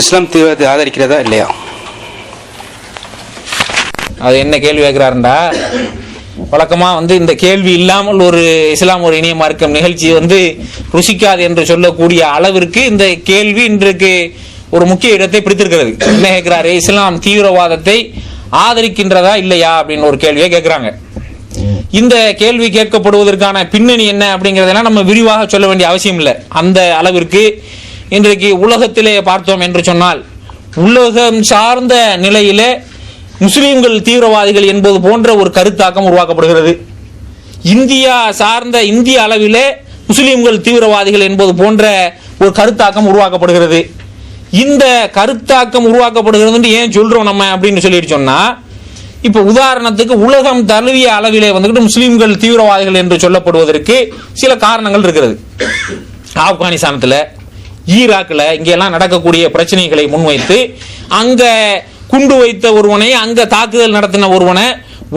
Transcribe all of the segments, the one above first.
இஸ்லாம் தீவிரத்தை ஆதரிக்கிறதா இல்லையா? அது என்ன கேள்வி கேட்கிறாருண்டா? வழக்கமா வந்து இந்த கேள்வி இல்லாமல் ஒரு இஸ்லாம் ஒரு இணைய மார்க்கம் நிகழ்ச்சி வந்து ருசிக்காது என்று சொல்லக்கூடிய அளவிற்கு இந்த கேள்வி இன்றைக்கு ஒரு முக்கிய இடத்தை பிடித்திருக்கிறது. என்ன கேட்கிறாரு? இஸ்லாம் தீவிரவாதத்தை ஆதரிக்கின்றதா இல்லையா அப்படின்னு ஒரு கேள்வியை கேட்கிறாங்க. இந்த கேள்வி கேட்கப்படுவதற்கான பின்னணி என்ன அப்படிங்கிறதெல்லாம் நம்ம விரிவாக சொல்ல வேண்டிய அவசியம் இல்லை. அந்த அளவிற்கு இன்றைக்கு உலகத்திலே பார்த்தோம் என்று சொன்னால் உலகம் சார்ந்த நிலையிலே முஸ்லீம்கள் தீவிரவாதிகள் என்பது போன்ற ஒரு கருத்தாக்கம் உருவாக்கப்படுகிறது. இந்தியா சார்ந்த இந்திய அளவிலே முஸ்லீம்கள் தீவிரவாதிகள் என்பது போன்ற ஒரு கருத்தாக்கம் உருவாக்கப்படுகிறது. இந்த கருத்தாக்கம் உருவாக்கப்படுகிறது ஏன் சொல்றோம் நம்ம அப்படின்னு சொல்லிட்டு சொன்னா இப்போ உதாரணத்துக்கு உலகம் தழுவிய அளவிலே வந்துக்கிட்டு முஸ்லீம்கள் தீவிரவாதிகள் என்று சொல்லப்படுவதற்கு சில காரணங்கள் இருக்கிறது. ஆப்கானிஸ்தானத்தில் ஈராக்ல இங்கெல்லாம் நடக்கக்கூடிய பிரச்சனைகளை முன்வைத்து அங்க குண்டு வைத்த ஒருவனை அங்க தாக்குதல் நடத்தின ஒருவனை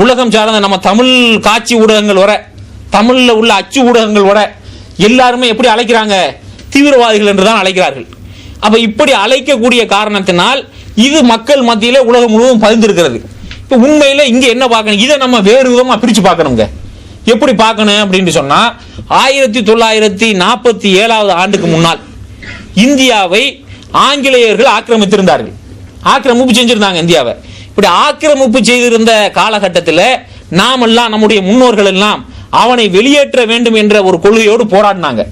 உலகம் சார்ந்த நம்ம தமிழ் காட்சி ஊடகங்கள் வர தமிழ்ல உள்ள அச்சு ஊடகங்கள் வர எல்லாருமே எப்படி அழைக்கிறாங்க? தீவிரவாதிகள் என்று தான் அழைக்கிறார்கள். அப்ப இப்படி அழைக்கக்கூடிய காரணத்தினால் இது மக்கள் மத்தியில உலகம் முழுவதும் பதிந்திருக்கிறது. இப்ப உண்மையில இங்க என்ன பார்க்கணும்? இதை நம்ம வேறு விதமா பிரிச்சு பார்க்கணுங்க. எப்படி பார்க்கணும் அப்படின்னு சொன்னா ஆயிரத்தி தொள்ளாயிரத்தி நாற்பத்தி ஏழாவது ஆண்டுக்கு முன்னால் இந்தியாவை ஆங்கிலேயர்கள் ஆக்கிரமித்திருந்தார்கள். ஆக்கிரமிப்பு செஞ்சிருந்தாங்க இந்தியாவை. இப்படி ஆக்கிரமிப்பு செய்திருந்த காலகட்டத்தில் நாமெல்லாம் நம்முடைய முன்னோர்கள் எல்லாம் அவனை வெளியேற்ற வேண்டும் என்ற ஒரு கொள்கையோடு போராடினாங்க.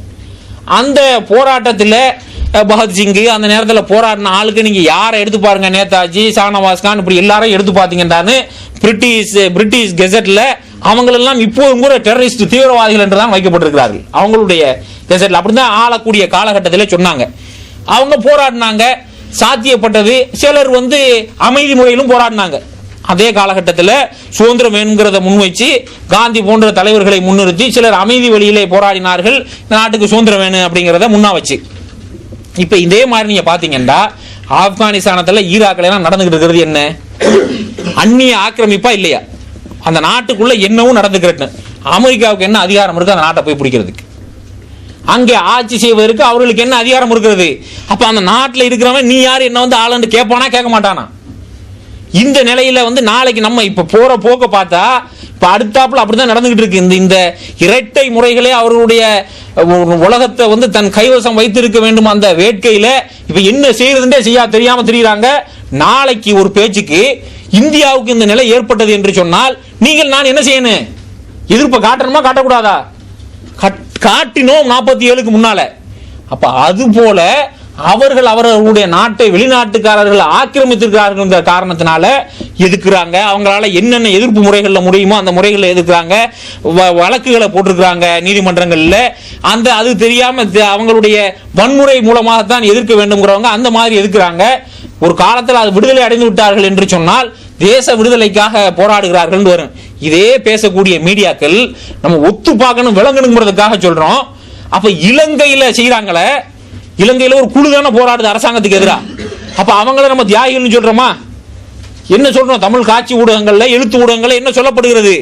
அந்த போராட்டத்தில் பகத்சிங்கு அந்த நேரத்தில் போராடின ஆளுக்கு நீங்கள் யாரை எடுத்து பாருங்க நேதாஜி ஷானவாஸ் கான் இப்படி எல்லாரும் எடுத்து பார்த்தீங்கன்னு பிரிட்டிஷ் பிரிட்டிஷ் கெசட்டில் அவங்களெல்லாம் இப்போதும் கூட டெரரிஸ்ட் தீவிரவாதிகள் என்று தான் வைக்கப்பட்டிருக்கிறார்கள். அவங்களுடைய தேசத்தில் அப்படிதான் ஆளக்கூடிய காலகட்டத்தில் சொன்னாங்க. அவங்க போராடினாங்க சாத்தியப்பட்டது. சிலர் வந்து அமைதி முறையிலும் போராடினாங்க. அதே காலகட்டத்தில் சுதந்திரம் வேணுங்கிறத முன்வைச்சு காந்தி போன்ற தலைவர்களை முன்னிறுத்தி சிலர் அமைதி வழியிலே போராடினார்கள். நாட்டுக்கு சுதந்திரம் வேணும் அப்படிங்கிறத முன்னா வச்சு. இப்போ இதே மாதிரி நீங்கள் பார்த்தீங்கன்னா ஆப்கானிஸ்தானத்தில் ஈராக்கில் எல்லாம் நடந்துகிட்டு இருக்கிறது என்ன? அந்நிய ஆக்கிரமிப்பா இல்லையா? அந்த நாட்டுக்குள்ள என்னவும் நடந்துக்கிறட்டு அமெரிக்காவுக்கு என்ன அதிகாரம் இருக்கு அந்த நாட்டை போய் பிடிக்கிறதுக்கு. அங்கே ஆட்சி செய்வதற்கு அவர்களுக்கு என்ன அதிகாரம் இருக்கிறது? அப்ப அந்த நாட்டில் இருக்கிறவன் நீ யார் என்ன வந்து ஆளுன்னு கேட்பானா கேட்க மாட்டானா? இந்த நிலையில வந்து நாளைக்கு நம்ம இப்ப போற போக்க பார்த்தா இப்ப அடுத்தாப்புல அப்படிதான் நடந்துகிட்டு இருக்கு. இந்த இந்த இரட்டை முறைகளே அவர்களுடைய உலகத்தை வந்து தன் கைவசம் வைத்திருக்க வேண்டும் அந்த வேட்கையில இப்ப என்ன செய்யறதுன்றே செய்யா தெரியாம தெரியுறாங்க. நாளைக்கு ஒரு பேச்சுக்கு இந்தியாவுக்கு இந்த நிலை ஏற்பட்டது என்று சொன்னால் நீங்கள் நான் என்ன செய்யணும்? எதிர்ப்பை காட்டணுமா காட்டக்கூடாதா? காட்டினோம் நாற்பத்தி ஏழுக்கு முன்னால. அப்ப அது போல அவர்கள் அவர்களுடைய நாட்டை வெளிநாட்டுக்காரர்கள் ஆக்கிரமித்திருக்கிறார்கள் என்ற காரணத்தினால எதுக்குறாங்க? அவங்களால என்னென்ன எதிர்ப்பு முறைகளில் முடியுமோ அந்த முறைகளில் எதுக்குறாங்க? வ- வழக்குகளை போட்டிருக்கிறாங்க நீதிமன்றங்களில். அந்த அது தெரியாம த- அவங்களுடைய வன்முறை மூலமாக தான் எதிர்க்க வேண்டும்ங்கிறவங்க அந்த மாதிரி எதுக்குறாங்க? ஒரு காலத்தில் அது விடுதலை அடைந்து விட்டார்கள் என்று சொன்னால் தேச விடுதலைக்காக போராடுகிறார்கள் வரும். இதே பேசக்கூடிய மீடியாக்கள் நம்ம ஒத்து பார்க்கணும் விளங்கணுங்கிறதுக்காக சொல்றோம். அப்ப இலங்கையில செய்யறாங்களே இலங்கையில ஒரு குழு தானே போராடுது அரசாங்கத்துக்கு எதிராக அப்ப அவங்கள நம்ம தியாகிகள்னு சொல்றோமா? என்ன சொல்றோம்? தமிழ் காட்சி ஊடகங்கள்ல எழுத்து ஊடகங்கள்ல என்ன சொல்லப்படுகிறது?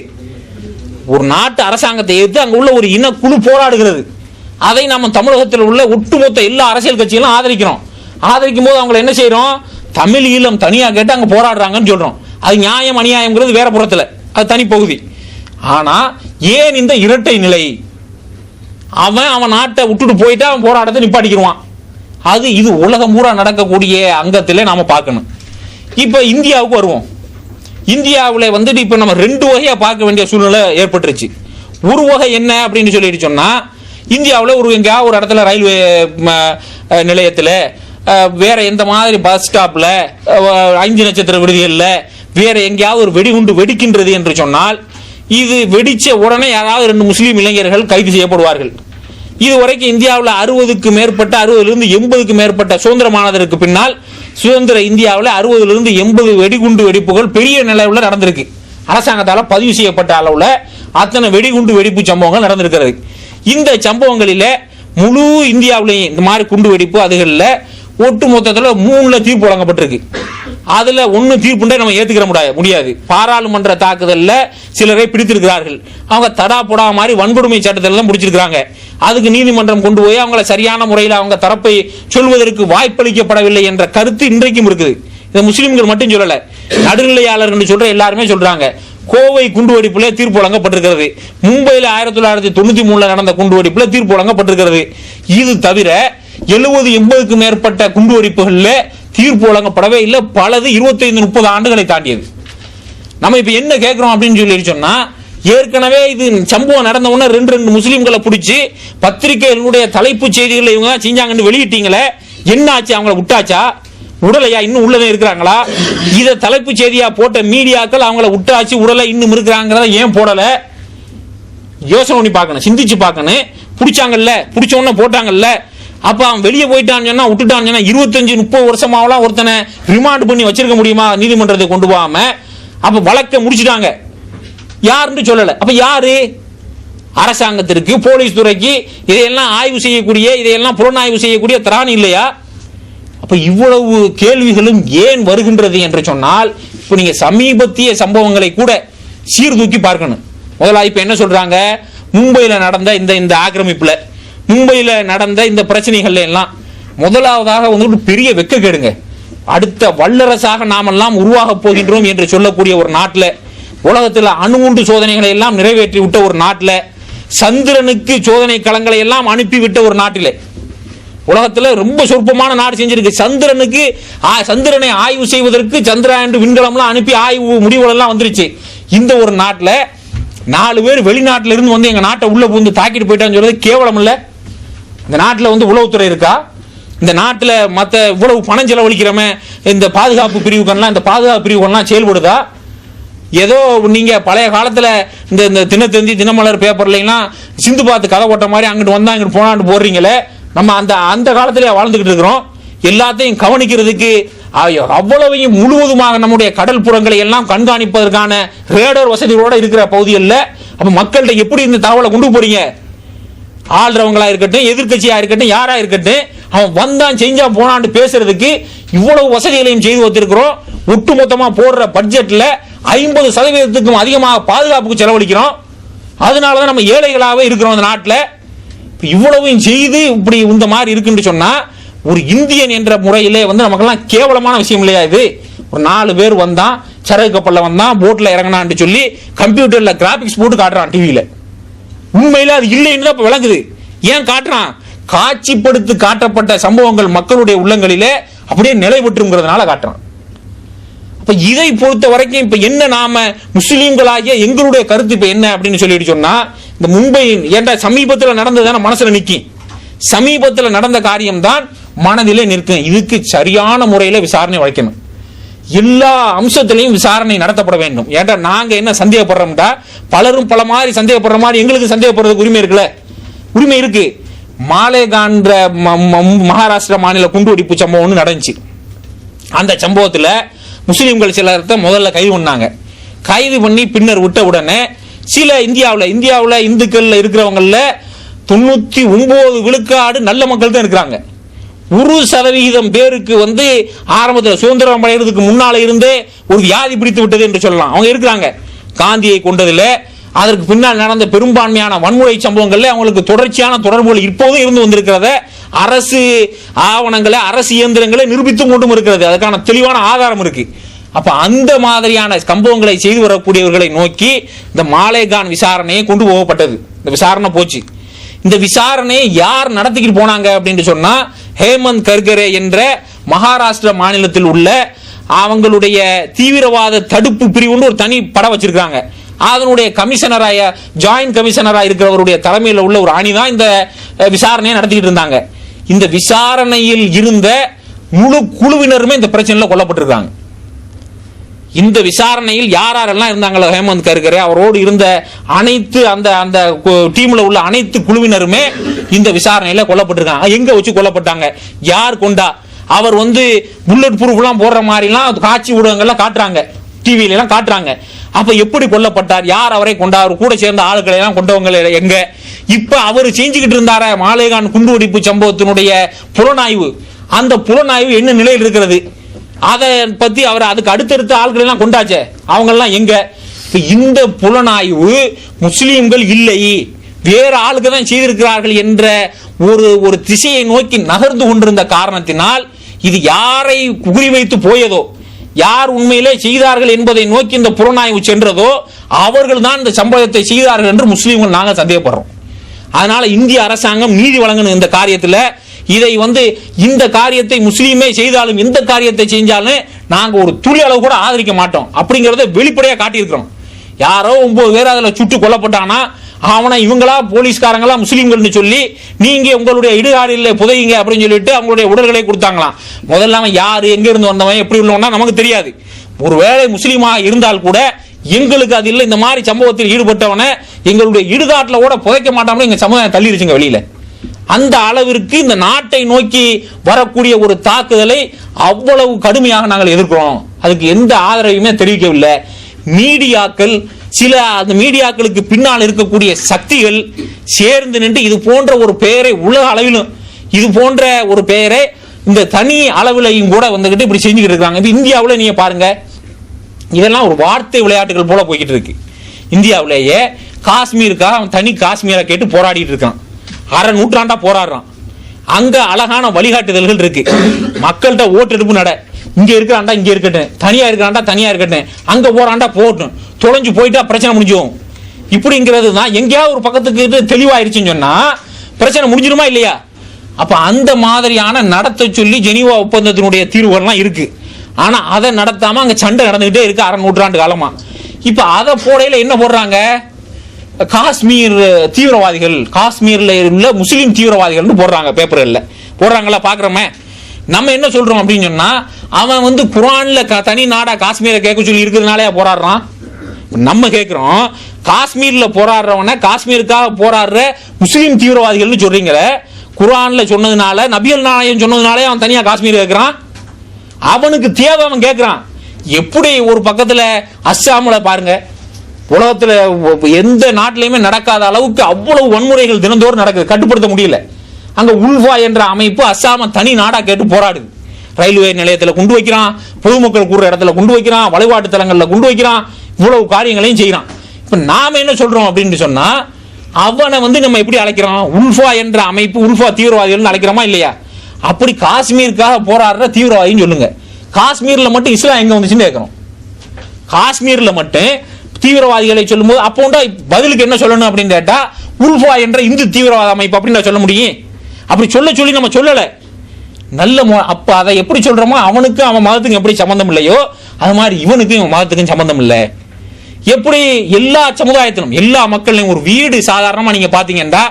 ஒரு நாட்டு அரசாங்கத்தை எதிர்த்து அங்க உள்ள ஒரு இனக்குழு போராடுகிறது. அதை நம்ம தமிழகத்தில் உள்ள ஒட்டுமொத்த எல்லா அரசியல் கட்சிகளும் ஆதரிக்கிறோம். ஆதரிக்கும் போது அவங்களை என்ன செய்யறோம் தமிழ் ஈழம் தனியாக கேட்டு அங்கே போராடுறாங்கன்னு சொல்றோம். அது நியாயம் அநியாயம்ங்கிறது வேற புறத்தில். அது தனி பகுதி. ஆனா ஏன் இந்த இரட்டை நிலை? அவன் அவன் நாட்டை விட்டுட்டு போயிட்டு அவன் போராட்டத்தை நிப்பாட்டிக்கிடுவான் அது இது உலகம் பூரா நடக்கக்கூடிய அங்கத்திலே நாம் பார்க்கணும். இப்போ இந்தியாவுக்கு வருவோம். இந்தியாவில் வந்துட்டு இப்போ நம்ம ரெண்டு வகையாக பார்க்க வேண்டிய சூழ்நிலை ஏற்பட்டுருச்சு. ஒரு வகை என்ன அப்படின்னு சொல்லிட்டு சொன்னால் இந்தியாவில் ஒரு எங்கேயாவது ஒரு இடத்துல ரயில்வே ம, வேற எந்த மாதிரி பஸ் ஸ்டாப்ல ஐந்து நட்சத்திர விடுதிகளில் வேற எங்கேயாவது ஒரு வெடிகுண்டு வெடிக்கின்றது என்று சொன்னால் இது வெடிச்ச உடனே யாராவது ரெண்டு முஸ்லீம் இளைஞர்கள் கைது செய்யப்படுவார்கள். இதுவரைக்கும் இந்தியாவில் அறுபதுக்கு மேற்பட்ட அறுபதுலேருந்து எண்பதுக்கு மேற்பட்ட சுதந்திரமானதற்கு பின்னால் சுதந்திர இந்தியாவில் அறுபதுலேருந்து எண்பது வெடிகுண்டு வெடிப்புகள் பெரிய நிலவில் நடந்திருக்கு. அரசாங்கத்தால் பதிவு செய்யப்பட்ட அளவில் அத்தனை வெடிகுண்டு வெடிப்பு சம்பவங்கள் நடந்திருக்கிறது. இந்த சம்பவங்களில் முழு இந்தியாவிலையும் இந்த மாதிரி குண்டு வெடிப்பு அதுகளில் ஒட்டு மொத்தத்தில் மூணுல தீர்ப்பு வழங்கப்பட்டிருக்கு. அதுல ஒன்னும் தீர்ப்புண்டே நம்ம ஏத்துக்கிற முடியாது முடியாது. பாராளுமன்ற தாக்குதல்ல சிலரை பிடித்திருக்கிறார்கள். அவங்க தடா புடா மாதிரி வன்கொடுமை சட்டத்தில் தான் பிடிச்சிருக்காங்க அதுக்கு நீதிமன்றம் கொண்டு போய் அவங்கள சரியான முறையில் அவங்க தரப்பை சொல்வதற்கு வாய்ப்பளிக்கப்படவில்லை என்ற கருத்து இன்றைக்கும் இருக்குது. இந்த முஸ்லிம்கள் மட்டும் சொல்லல நடுநிலையாளர் என்று சொல்ற எல்லாருமே சொல்றாங்க. கோவை குண்டுவெடிப்புல தீர்ப்பு வழங்கப்பட்டிருக்கிறது. மும்பையில் ஆயிரத்தி தொள்ளாயிரத்தி தொண்ணூத்தி மூணுல நடந்த குண்டுவெடிப்புல தீர்ப்பு வழங்கப்பட்டிருக்கிறது. இது தவிர எழுபது எண்பதுக்கு மேற்பட்ட குண்டு குண்டுவெடிப்புகள்ல தீர்ப்பு வழங்கப்படவே இல்லை. பலது இருபத்தைந்து முப்பது ஆண்டுகளை தாண்டியது. நம்ம இப்ப என்ன கேட்கிறோம் அப்படின்னு சொல்லி சொன்னா ஏற்கனவே இது சம்பவம் நடந்த உடனே ரெண்டு ரெண்டு முஸ்லீம்களை பிடிச்சி பத்திரிகைகளுடைய தலைப்புச் செய்திகளை இவங்க செஞ்சாங்கன்னு வெளியிட்டீங்களே என்ன ஆச்சு அவங்கள விட்டாச்சா? உடலையா? இன்னும் உள்ளதே இருக்கிறாங்களா? இதை தலைப்புச் செய்தியா போட்ட மீடியாக்கள் அவங்கள விட்டாச்சு உடலை இன்னும் இருக்கிறாங்கிறத ஏன் போடல? யோசனை பண்ணி பார்க்கணும் சிந்திச்சு பார்க்கணும். பிடிச்சாங்கல்ல? பிடிச்ச உடனே போட்டாங்கல்ல? அப்ப அவன் வெளியே போயிட்டான்னு சொன்னா விட்டுட்டான்னு சொன்னா இருபத்தஞ்சு முப்பது வருஷமாவெல்லாம் ஒருத்தனை ரிமாண்ட் பண்ணி வச்சிருக்க முடியுமா? நீதிமன்றத்தை கொண்டு போகாம? அப்ப வழக்கை முடிச்சுட்டாங்க. யாருன்னு சொல்லல. அப்ப யாரு? அரசாங்கத்திற்கு போலீஸ் துறைக்கு இதையெல்லாம் ஆய்வு செய்யக்கூடிய இதையெல்லாம் புலனாய்வு செய்யக்கூடிய திராணி இல்லையா? அப்ப இவ்வளவு கேள்விகளும் ஏன் வருகின்றது என்று சொன்னால் இப்ப நீங்க சமீபத்திய சம்பவங்களை கூட சீர்தூக்கி பார்க்கணும். முதலாக இப்ப என்ன சொல்றாங்க? மும்பையில நடந்த இந்த இந்த ஆக்கிரமிப்புல. மும்பையில் நடந்த இந்த பிரச்சனைகள் எல்லாம் முதலாவதாக வந்து பெரிய வெக்க கேடுங்க. அடுத்த வல்லரசாக நாமெல்லாம் உருவாக போகின்றோம் என்று சொல்லக்கூடிய ஒரு நாட்டில் உலகத்தில் அணுகுண்டு சோதனைகளை எல்லாம் நிறைவேற்றி விட்ட ஒரு நாட்டில் சந்திரனுக்கு சோதனை களங்களை எல்லாம் அனுப்பி விட்ட ஒரு நாட்டில். உலகத்தில் ரொம்ப சொற்பமான நாடு செஞ்சிருக்கு. சந்திரனுக்கு சந்திரனை ஆய்வு செய்வதற்கு சந்திராயன் விண்கலம்லாம் அனுப்பி ஆய்வு முடிவுகளெல்லாம் வந்துருச்சு. இந்த ஒரு நாட்டில் நாலு பேர் வெளிநாட்டிலிருந்து வந்து எங்கள் நாட்டை உள்ளே புகுந்து தாக்கிட்டு போயிட்டான்னு சொல்றது கேவலம் இல்லை இந்த நாட்டில் வந்து உளவுத்துறை இருக்கா? இந்த நாட்டில் மற்ற இவ்வளவு பணம் செலவழிக்கிறோமே இந்த பாதுகாப்பு பிரிவுகள்லாம் இந்த பாதுகாப்பு பிரிவுகள்லாம் செயல்படுதா? ஏதோ நீங்கள் பழைய காலத்தில் இந்த இந்த தினத்தந்தி தினமலர் பேப்பர்லாம் சிந்து பார்த்து கதை ஓட்ட மாதிரி அங்கிட்டு வந்தால் அங்கிட்டு போனான்னு போடுறீங்களே? நம்ம அந்த அந்த காலத்திலே வாழ்ந்துக்கிட்டு இருக்கிறோம். எல்லாத்தையும் கவனிக்கிறதுக்கு அவ்வளவையும் முழுவதுமாக நம்முடைய கடல் புறங்களை எல்லாம் கண்காணிப்பதற்கான ரேடர் வசதிகளோடு இருக்கிற பகுதிகளில் அப்போ மக்கள்கிட்ட எப்படி இந்த தகவலை கொண்டு போறீங்க? ஆள்றவங்களா இருக்கட்டும் எதிர்கட்சியா இருக்கட்டும் யாரா இருக்கட்டும் அவன் வந்தான் செஞ்சா போனான்னு பேசுறதுக்கு இவ்வளவு வசதிகளையும் செய்து வச்சிருக்கிறோம் ஒட்டுமொத்தமா போடுற பட்ஜெட்ல ஐம்பது சதவீதத்துக்கும் அதிகமாக பாதுகாப்புக்கு செலவழிக்கிறோம். அதனாலதான் நம்ம ஏழைகளாகவே இருக்கிறோம் இந்த நாட்டில். இப்ப இவ்வளவையும் செய்து இப்படி இந்த மாதிரி இருக்குன்னு சொன்னா ஒரு இந்தியன் என்ற முறையிலே வந்து நமக்கெல்லாம் கேவலமான விஷயம் இல்லையா இது? ஒரு நாலு பேர் வந்தான் சரகு கப்பல்ல வந்தான் போட்டில் இறங்கினான்னு சொல்லி கம்ப்யூட்டரில் கிராபிக்ஸ் போட்டு காட்டுறான் டிவியில் உண்மையில அது இல்லைன்னு தான் விளங்குது. ஏன் காட்டுறான்? காட்சிப்படுத்தி காட்டப்பட்ட சம்பவங்கள் மக்களுடைய உள்ளங்களிலே அப்படியே நிலைபெற்றுங்கிறதுனால காட்டுறான். அப்ப இதை பொறுத்த வரைக்கும் இப்ப என்ன நாம முஸ்லீம்களாகிய எங்களுடைய கருத்து இப்ப என்ன அப்படின்னு சொல்லிட்டு சொன்னா இந்த மும்பை ஏன்டா சமீபத்துல நடந்ததான மனசுல நிற்கும் சமீபத்துல நடந்த காரியம்தான் மனதிலே நிற்கும். இதுக்கு சரியான முறையில விசாரணை வைக்கணும் எல்லா அம்சத்திலையும் விசாரணை நடத்தப்பட வேண்டும். ஏன்டா நாங்க என்ன சந்தேகப்படுறோம்டா? பலரும் பல மாதிரி சந்தேகப்படுற மாதிரி எங்களுக்கு சந்தேகப்படுறதுக்கு உரிமை இருக்குல்ல? உரிமை இருக்கு. மாலேகான்ற மகாராஷ்டிரா மாநில குண்டுவெடிப்பு சம்பவம் ஒன்று நடந்துச்சு. அந்த சம்பவத்தில் முஸ்லீம்கள் சிலர்த்த முதல்ல கைது பண்ணாங்க. கைது பண்ணி பின்னர் விட்ட உடனே சில இந்தியாவில் இந்தியாவில் இந்துக்கள்ல இருக்கிறவங்களில் தொண்ணூற்றி ஒன்பது விழுக்காடு நல்ல மக்கள் தான் இருக்கிறாங்க. ஒரு சதவிகிதம் பேருக்கு வந்து ஆரம்பத்தில் சுதந்திரம் அடைகிறதுக்கு முன்னால இருந்தே ஒரு வியாதி பிடித்து விட்டது என்று சொல்லலாம். அவங்க இருக்கிறாங்க. காந்தியை கொண்டதில் அதற்கு பின்னால் நடந்த பெரும்பான்மையான வன்முறை சம்பவங்கள்ல அவங்களுக்கு தொடர்ச்சியான தொடர்புகள் இப்போதும் இருந்து வந்திருக்கிறத அரசு ஆவணங்களை அரசு இயந்திரங்களை நிரூபித்து கொண்டும் இருக்கிறது. அதுக்கான தெளிவான ஆதாரம் இருக்கு. அப்ப அந்த மாதிரியான சம்பவங்களை செய்து வரக்கூடியவர்களை நோக்கி இந்த மாலேகான் விசாரணையை கொண்டு போகப்பட்டது. இந்த விசாரணை போச்சு. இந்த விசாரணையை யார் நடத்திக்கிட்டு போனாங்க அப்படின்னு சொன்னா ஹேமந்த் கர்கரே என்ற மகாராஷ்டிர மாநிலத்தில் உள்ள அவங்களுடைய தீவிரவாத தடுப்பு பிரிவுன்னு ஒரு தனி படம் வச்சிருக்காங்க அதனுடைய கமிஷனராய ஜாயின்ட் கமிஷனரா இருக்கிறவருடைய தலைமையில் உள்ள ஒரு அணி தான் இந்த விசாரணையை நடத்திக்கிட்டு இருந்தாங்க. இந்த விசாரணையில் இருந்த முழு குழுவினருமே இந்த பிரச்சனையில கொல்லப்பட்டிருக்காங்க இந்த விசாரணையில் யார் யாரெல்லாம் இருந்தாங்களோ ஹேமந்த் கருகரே அவரோடு இருந்த அனைத்து அந்த அந்த கு- டீம்ல உள்ள அனைத்து குழுவினருமே இந்த விசாரணையில கொல்லப்பட்டிருக்காங்க. எங்க வச்சு கொல்லப்பட்டாங்க? யார் கொண்டா? அவர் வந்து புல்லட் ப்ரூஃப்லாம் போடுற மாதிரிலாம் காட்சி ஊடகங்கள்லாம் காட்டுறாங்க. டிவில எல்லாம் காட்டுறாங்க. அப்ப எப்படி கொல்லப்பட்டார்? யார் அவரை கொண்டார் கூட சேர்ந்த ஆளுகளை எல்லாம் கொண்டவங்க எங்க? இப்ப அவர் செஞ்சுக்கிட்டு இருந்தார மாலேகான் குண்டுவெடிப்பு சம்பவத்தினுடைய புலனாய்வு. அந்த புலனாய்வு என்ன நிலையில் இருக்கிறது? அதை பத்தி அவர் அதுக்கு அடுத்தடுத்த ஆட்கள் எல்லாம் கொண்டாச்சே. அவங்க எல்லாம் எங்க இந்த புலனாய்வு முஸ்லீம்கள் இல்லை. வேற ஆளுக்கு தான் செய்திருக்கிறார்கள் என்ற ஒரு ஒரு திசையை நோக்கி நகர்ந்து கொண்டிருந்த காரணத்தினால் இது யாரை குறிவைத்து போயதோ யார் உண்மையிலே செய்தார்கள் என்பதை நோக்கி இந்த புலனாய்வு சென்றதோ அவர்கள் தான் இந்த சம்பவத்தை செய்தார்கள் என்று முஸ்லீம்கள் நாங்கள் சந்தேகப்படுறோம். அதனால இந்திய அரசாங்கம் நீதி வழங்கணும் இந்த காரியத்தில். இதை வந்து இந்த காரியத்தை முஸ்லீமே செய்தாலும் எந்த காரியத்தை செஞ்சாலும் நாங்கள் ஒரு துளி அளவு கூட ஆதரிக்க மாட்டோம். அப்படிங்கிறத வெளிப்படையாக காட்டியிருக்கிறோம். யாரோ ஒன்பது பேர் அதில் சுட்டு கொல்லப்பட்டானா அவனை இவங்களா போலீஸ்காரங்களா முஸ்லீம்கள்னு சொல்லி நீங்க உங்களுடைய இடுகாடில் புதையுங்க அப்படின்னு சொல்லிட்டு அவங்களுடைய உடல்களை கொடுத்தாங்களாம். முதல்ல அவன் யார் எங்க இருந்து வந்தவன் எப்படி உள்ளவனா நமக்கு தெரியாது. ஒருவேளை முஸ்லீமாக இருந்தால் கூட எங்களுக்கு அது இல்லை இந்த மாதிரி சம்பவத்தில் ஈடுபட்டவனை எங்களுடைய இடுகாட்டில் கூட புதைக்க மாட்டாமல் எங்கள் சமுதாயம் தள்ளிருச்சுங்க வெளியில. அந்த அளவிற்கு இந்த நாட்டை நோக்கி வரக்கூடிய ஒரு தாக்குதலை அவ்வளவு கடுமையாக நாங்கள் எதிர்க்கிறோம். அதுக்கு எந்த ஆதரவையுமே தெரிவிக்கவில்லை. மீடியாக்கள் சில அந்த மீடியாக்களுக்கு பின்னால் இருக்கக்கூடிய சக்திகள் சேர்ந்து நின்று இது போன்ற ஒரு பெயரை உலக அளவிலும் இது போன்ற ஒரு பெயரை இந்த தனி அளவிலையும் கூட வந்துகிட்டு இப்படி செஞ்சுக்கிட்டு இருக்காங்க. இப்ப இந்தியாவில் நீங்க பாருங்க இதெல்லாம் ஒரு வார்த்தை விளையாட்டுகள் போல போய்கிட்டு இருக்கு. இந்தியாவிலேயே காஷ்மீருக்காக அவன் தனி காஷ்மீரை கேட்டு போராடிட்டு இருக்கான். அரை நூற்றாண்டா போராடுறான். அங்க அழகான வழிகாட்டுதல்கள் இருக்கு. மக்கள்கிட்ட ஓட்டெடுப்பு நட. இங்க இருக்கிறாண்டா இங்க இருக்கட்டும். தனியா இருக்கிறாண்டா தனியா இருக்கட்டும். அங்க போறாண்டா போகட்டும். தொலைஞ்சு போயிட்டா பிரச்சனை முடிஞ்சிடும் இப்படிங்கிறது தான் எங்கேயாவது ஒரு பக்கத்துக்கு இது தெளிவாயிருச்சுன்னு சொன்னா பிரச்சனை முடிஞ்சிருமா இல்லையா? அப்ப அந்த மாதிரியான நடத்த சொல்லி ஜெனிவா ஒப்பந்தத்தினுடைய தீர்வுகள்லாம் இருக்கு. ஆனா அதை நடத்தாம அங்க சண்டை நடந்துகிட்டே இருக்கு அரை நூற்றாண்டு காலமா. இப்ப அதை போடையில என்ன போடுறாங்க? காஷ்மீர் தீவிரவாதிகள் காஷ்மீர்ல உள்ள முஸ்லீம் தீவிரவாதிகள்னு போடுறாங்க பேப்பர்கள்ல போடுறாங்களா பாக்குறோமே. நம்ம என்ன சொல்றோம் அப்படின்னு சொன்னா அவன் வந்து குரான்ல க- தனி நாடா காஷ்மீரை கேட்க சொல்லி இருக்கிறதுனாலே போராடுறான்? நம்ம கேட்கிறோம் காஷ்மீர்ல போராடுறவன காஷ்மீருக்காக போராடுற முஸ்லீம் தீவிரவாதிகள்னு சொல்றீங்கள குரான்ல சொன்னதுனால நபியல் நாயகம் சொன்னதுனாலே அவன் தனியா காஷ்மீர் கேட்கிறான் அவனுக்கு தேவை அவன் கேட்கிறான் எப்படி ஒரு பக்கத்துல அஸ்ஸாமில் பாருங்க உலகத்தில் எந்த நாட்டிலையுமே நடக்காத அளவுக்கு அவ்வளவு வன்முறைகள் தினந்தோறும் நடக்குது. கட்டுப்படுத்த முடியல. அங்கே உல்ஃபா என்ற அமைப்பு அஸ்ஸாம தனி நாடாக கேட்டு போராடுது. ரயில்வே நிலையத்தில் கொண்டு வைக்கிறான். பொதுமக்கள் கூடுற இடத்துல கொண்டு வைக்கிறான். வழிபாட்டு தலங்களில் கொண்டு வைக்கிறான். இவ்வளவு காரியங்களையும் செய்கிறான் இப்போ நாம் என்ன சொல்கிறோம் அப்படின்னு சொன்னால் அவனை வந்து நம்ம எப்படி அழைக்கிறோம்? உல்ஃபா என்ற அமைப்பு உல்ஃபா தீவிரவாதிகள்னு அழைக்கிறோமா இல்லையா? அப்படி காஷ்மீருக்காக போராடுற தீவிரவாதின்னு சொல்லுங்கள் காஷ்மீரில் மட்டும் இஸ்லாம் எங்கே வந்துச்சுன்னு கேட்குறோம். காஷ்மீரில் மட்டும் தீவிரவாதிகளை சொல்லும்போது அப்போண்டா பதிலுக்கு என்ன சொல்லணும் அப்படின்னு கேட்டா உல்ஃபா என்ற இந்து தீவிரவாத அமைப்பு அப்படின்னு நான் சொல்ல முடியும். அப்படி சொல்ல சொல்லி நம்ம சொல்லல. நல்ல மொ- அப்ப அதை எப்படி சொல்றோமோ அவனுக்கும் அவன் மதத்துக்கும் எப்படி சம்பந்தம் இல்லையோ அது மாதிரி இவனுக்கும் இவன் மதத்துக்கும் சம்பந்தம் இல்லை. எப்படி எல்லா சமுதாயத்திலும் எல்லா மக்களையும் ஒரு வீடு சாதாரணமா நீங்க பாத்தீங்கன்னா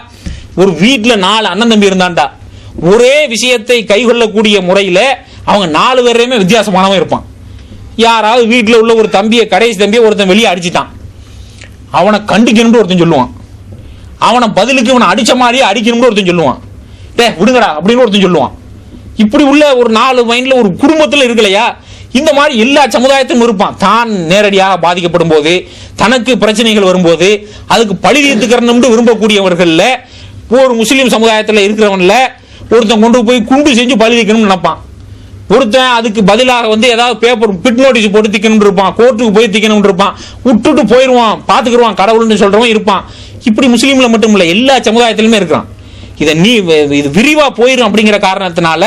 ஒரு வீட்டுல நாலு அண்ணன் தம்பி இருந்தான்டா ஒரே விஷயத்தை கைகொள்ளக்கூடிய முறையில அவங்க நாலு பேரையுமே வித்தியாசமானவன் இருப்பான். யாராவது வீட்டில் உள்ள ஒரு தம்பியை கடைசி தம்பியை ஒருத்தன் வெளியே அடிச்சிட்டான். அவனை கண்டிக்கணும்னு ஒருத்தன் சொல்லுவான். அவனை பதிலுக்கு இவனை அடித்த மாதிரியே அடிக்கணும்னு ஒருத்தன் சொல்லுவான். டே விடுங்கடா அப்படின்னு ஒருத்தன் சொல்லுவான். இப்படி உள்ள ஒரு நாலு மைண்டில் ஒரு குடும்பத்தில் இருக்கலையா? இந்த மாதிரி எல்லா சமுதாயத்திலும் இருப்பான் தான் நேரடியாக பாதிக்கப்படும் போது தனக்கு பிரச்சனைகள் வரும்போது அதுக்கு பழி தீர்த்துக்கிறணும்னு விரும்பக்கூடியவர்களில் ஒரு முஸ்லீம் சமுதாயத்தில் இருக்கிறவன்ல ஒருத்தன் கொண்டு போய் குண்டு செஞ்சு பழி வைக்கணும்னு நினைப்பான். ஒருத்தன் அதுக்கு பதிலாக வந்து ஏதாவது பேப்பர் பிட் நோட்டீஸ் போட்டு திக்கணும் இருப்பான். கோர்ட்டுக்கு போய் திக்கணும் இருப்பான். விட்டுட்டு போயிடுவான் பாத்துக்கிடுவான் கடவுள்னு சொல்றவன் இருப்பான். இப்படி முஸ்லீம்ல மட்டும் இல்லை எல்லா சமுதாயத்திலுமே இருக்கிறான். இதை நீ இது விரிவா போயிடும் அப்படிங்கிற காரணத்தினால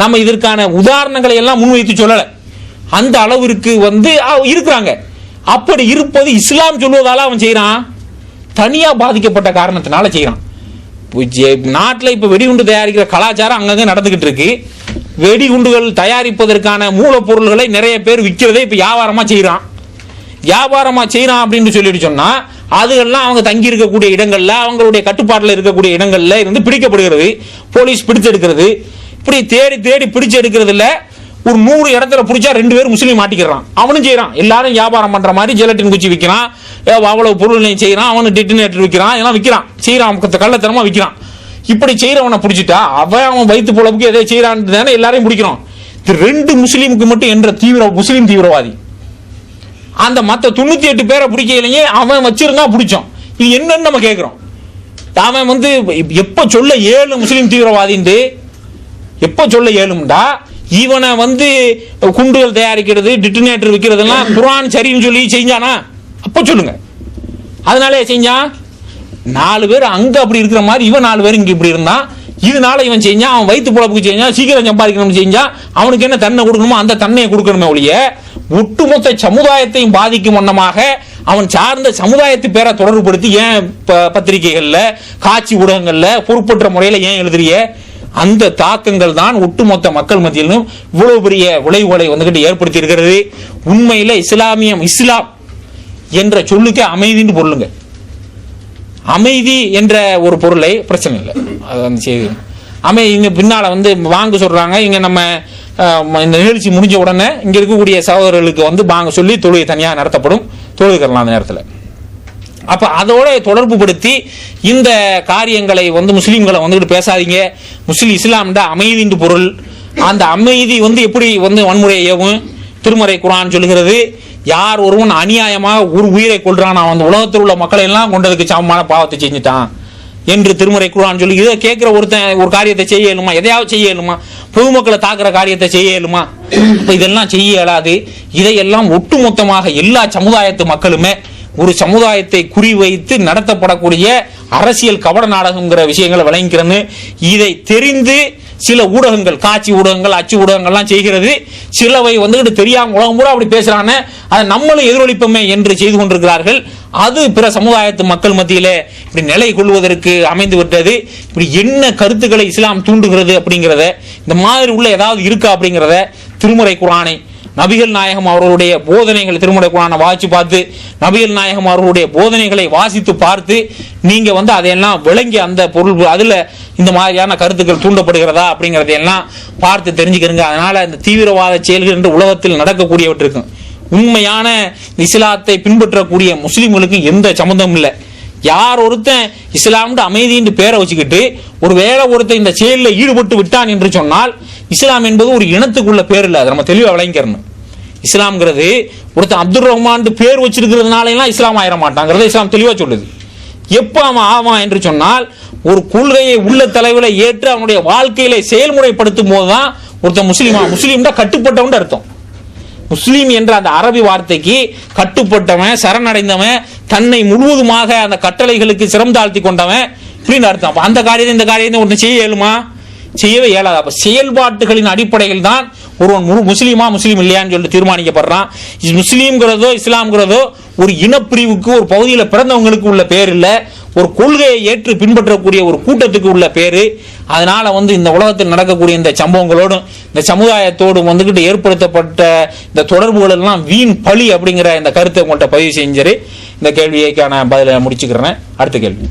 நம்ம இதற்கான உதாரணங்களை எல்லாம் முன்வைத்து சொல்லல. அந்த அளவிற்கு வந்து இருக்கிறாங்க. அப்படி இருப்பது இஸ்லாம் சொல்வதால அவன் செய்யறான் தனியா பாதிக்கப்பட்ட காரணத்தினால செய்யறான் நாட்டில் இப்ப வெடிகுண்டு தயாரிக்கிற கலாச்சாரம் அங்கங்க நடந்துகிட்டு இருக்கு. வெடிகுண்டுகள் தயாரிப்பதற்கான மூலப்பொருள்களை நிறைய பேர் விற்கிறதே இப்போ வியாபாரமா செய்கிறான் வியாபாரமா செய்கிறான் அப்படின்னு சொல்லிட்டு சொன்னால் அதுகள்லாம் அவங்க தங்கி இருக்கக்கூடிய இடங்கள்ல அவங்களுடைய கட்டுப்பாட்டில் இருக்கக்கூடிய இடங்கள்ல இருந்து பிடிக்கப்படுகிறது. போலீஸ் பிடிச்செடுக்கிறது. இப்படி தேடி தேடி பிடிச்செடுக்கிறதுல ஒரு நூறு இடத்துல பிடிச்சா ரெண்டு பேரும் முஸ்லீம் மாட்டிக்கிறான். அவனும் செய்யறான் எல்லாரும் வியாபாரம் பண்ற மாதிரி ஜெலட்டின் குச்சி விற்கிறான் அவ்வளவு பொருளையும் செய்யறான் அவனு டெட்டினேட்டர் விற்கிறான் எல்லாம் விற்கிறான் செய்யறான் கள்ளத்தனமா விற்கிறான் இப்படி செய்யறவனை பிடிச்சிட்டா அவன் அவன் வயிற்று பொழப்புக்கு எதை செய்யறான்னு தானே எல்லாரையும் பிடிக்கிறோம். ரெண்டு முஸ்லீமுக்கு மட்டும் என்ற தீவிர முஸ்லீம் தீவிரவாதி. அந்த மத்த தொண்ணூத்தி எட்டு பேரை பிடிக்கலையே அவன் வச்சிருந்தா பிடிச்சோம். இது என்னன்னு நம்ம கேட்கிறோம் அவன் வந்து எப்ப சொல்ல ஏழு முஸ்லீம் தீவிரவாதின்ட்டு எப்ப சொல்ல ஏழும்டா? இவனை வந்து குண்டுகள் தயாரிக்கிறது டிட்டினேட்டர் விற்கிறதுலாம் குரான் சரின்னு சொல்லி செஞ்சானா? அப்போ சொல்லுங்க. அதனாலே செஞ்சான்? நாலு பேர் அங்க அப்படி இருக்கிற மாதிரி இவன் நாலு பேர் இங்க இப்படி இருந்தான். இதனால இவன் செஞ்சான் அவன் வயிற்று பொழப்புக்கு செஞ்சான் சீக்கிரம் சம்பாதிக்கணும்னு செஞ்சான் அவனுக்கு என்ன தன்னை கொடுக்கணுமோ அந்த தன்னையை கொடுக்கணுமே ஒழிய ஒட்டுமொத்த சமுதாயத்தையும் பாதிக்கும் வண்ணமாக அவன் சார்ந்த சமுதாயத்து பேரை தொடர்புபடுத்தி ஏன் ப- பத்திரிகைகள்ல காட்சி ஊடகங்கள்ல பொறுப்பற்ற முறையில ஏன் எழுதுறிய? அந்த தாக்கங்கள் தான் ஒட்டுமொத்த மக்கள் மத்தியிலும் இவ்வளவு பெரிய விளைவுகளை வந்துகிட்டு ஏற்படுத்தி இருக்கிறது. உண்மையில இஸ்லாமியம் இஸ்லாம் என்ற சொல்லுக்கு அமைதின்னு பொருளுங்க. அமைதி என்ற ஒரு பொருளை பிரச்சனை இல்லை. அது அந்த செய்தி. அமை இங்க பின்னால வந்து வாங்க சொல்றாங்க. இங்க நம்ம இந்த நிகழ்ச்சி முடிஞ்ச உடனே இங்க இருக்கக்கூடிய சகோதரர்களுக்கு வந்து வாங்க சொல்லி தொழுகை தனியாக நடத்தப்படும். தொழுகைக்கலாம் அந்த நேரத்தில். அப்ப அதோட தொடர்பு படுத்தி இந்த காரியங்களை வந்து முஸ்லீம்களை வந்துட்டு பேசாதீங்க. முஸ்லீம் இஸ்லாம்டா அமைதின்ற பொருள். அந்த அமைதி வந்து எப்படி வந்து வன்முறையை ஏவும்? திருமறை குரான் சொல்கிறது யார் ஒருவன் அநியாயமாக ஒரு உயிரை கொள்றான் அவன் அந்த உலகத்தில் உள்ள மக்களை எல்லாம் கொண்டதுக்கு சமமான பாவத்தை செஞ்சுட்டான். என்று திருமறை குரான் சொல்லி இதை கேட்கிற ஒருத்தன் ஒரு காரியத்தை செய்யலுமா எதையாவது செய்யலுமா பொதுமக்களை தாக்குற காரியத்தை செய்ய இப்போ இதெல்லாம் செய்ய இயலாது. இதையெல்லாம் ஒட்டுமொத்தமாக எல்லா சமுதாயத்து மக்களுமே ஒரு சமுதாயத்தை குறிவைத்து நடத்தப்படக்கூடிய அரசியல் கபட நாடகங்கிற விஷயங்களை விளங்கிக்கிறேன்னு இதை தெரிந்து சில ஊடகங்கள் காட்சி ஊடகங்கள் அச்சு ஊடகங்கள்லாம் செய்கிறது சிலவை வந்துகிட்டு தெரியாமல் உலகம் கூட அப்படி பேசுறானே அதை நம்மளும் எதிரொலிப்போமே என்று செய்து கொண்டிருக்கிறார்கள். அது பிற சமுதாயத்து மக்கள் மத்தியிலே இப்படி நிலை கொள்வதற்கு அமைந்து விட்டது. இப்படி என்ன கருத்துக்களை இஸ்லாம் தூண்டுகிறது அப்படிங்கிறத இந்த மாதிரி உள்ள ஏதாவது இருக்கா அப்படிங்கிறத திருமுறை குரானை நபிகள் நாயகம் அவர்களுடைய போதனைகளை திருமுறை குரானை வாசித்து பார்த்து நபிகள் நாயகம் அவர்களுடைய போதனைகளை வாசித்து பார்த்து நீங்கள் வந்து அதையெல்லாம் விளங்கி அந்த பொருள் அதில் இந்த மாதிரியான கருத்துக்கள் தூண்டப்படுகிறதா அப்படிங்கிறதையெல்லாம் பார்த்து தெரிஞ்சுக்கிறங்க. அதனால் இந்த தீவிரவாத செயல்கள் என்று உலகத்தில் நடக்கக்கூடியவற்றிருக்கும் உண்மையான இஸ்லாத்தை பின்பற்றக்கூடிய முஸ்லீம்களுக்கும் எந்த சம்மந்தமும் இல்லை. யார் ஒருத்தன் இஸ்லாம்னு அமைதின்னு பேரை வச்சுக்கிட்டு ஒரு வேளை ஒருத்தன் இந்த செயலில் ஈடுபட்டு விட்டான் என்று சொன்னால் இஸ்லாம் என்பது ஒரு இனத்துக்குள்ள பேர் இல்லை. அதை நம்ம தெளிவாக விளங்கிக்கிறணும். இஸ்லாம்ங்கிறது ஒருத்தன் அப்துல் ரஹ்மான் பேர் வச்சிருக்கிறதுனால எல்லாம் இஸ்லாம் ஆயிட மாட்டாங்கிறத இஸ்லாம் தெளிவா சொல்லுது. எப்போ அவன் ஆவான் என்று சொன்னால் ஒரு கொள்கையை உள்ள தலைவில் ஏற்று அவனுடைய வாழ்க்கையில செயல்முறைப்படுத்தும் போதுதான் ஒருத்தன் முஸ்லீமா? முஸ்லீம்டா கட்டுப்பட்டவன் அர்த்தம். முஸ்லீம் என்ற அந்த அரபி வார்த்தைக்கு கட்டுப்பட்டவன் சரணடைந்தவன் தன்னை முழுவதுமாக அந்த கட்டளைகளுக்கு சிரம் தாழ்த்தி கொண்டவன் இப்படின்னு அர்த்தம். அந்த காரியத்தை இந்த காரியத்தை ஒன்று செய்ய இயலுமா? செய்யவே இயலாது. அப்ப செயல்பாட்டுகளின் அடிப்படையில் தான் ஒருவன் முழு முஸ்லீமா முஸ்லீம் இல்லையான்னு சொல்லிட்டு தீர்மானிக்கப்படுறான். முஸ்லீம்ங்கிறதோ இஸ்லாம்ங்கிறதோ ஒரு இனப்பிரிவுக்கு ஒரு பகுதியில் பிறந்தவங்களுக்கு உள்ள பேர் இல்லை. ஒரு கொள்கையை ஏற்று பின்பற்றக்கூடிய ஒரு கூட்டத்துக்கு உள்ள பேரு. அதனால வந்து இந்த உலகத்தில் நடக்கக்கூடிய இந்த சம்பவங்களோடும் இந்த சமுதாயத்தோடும் வந்துகிட்டு ஏற்படுத்தப்பட்ட இந்த தொடர்புகள் எல்லாம் வீண் பழி அப்படிங்கிற இந்த கருத்தை உங்கள்கிட்ட பதிவு செஞ்சாரு. இந்த கேள்வியைக்கான பதிலை முடிச்சுக்கிறேன். அடுத்த கேள்வி.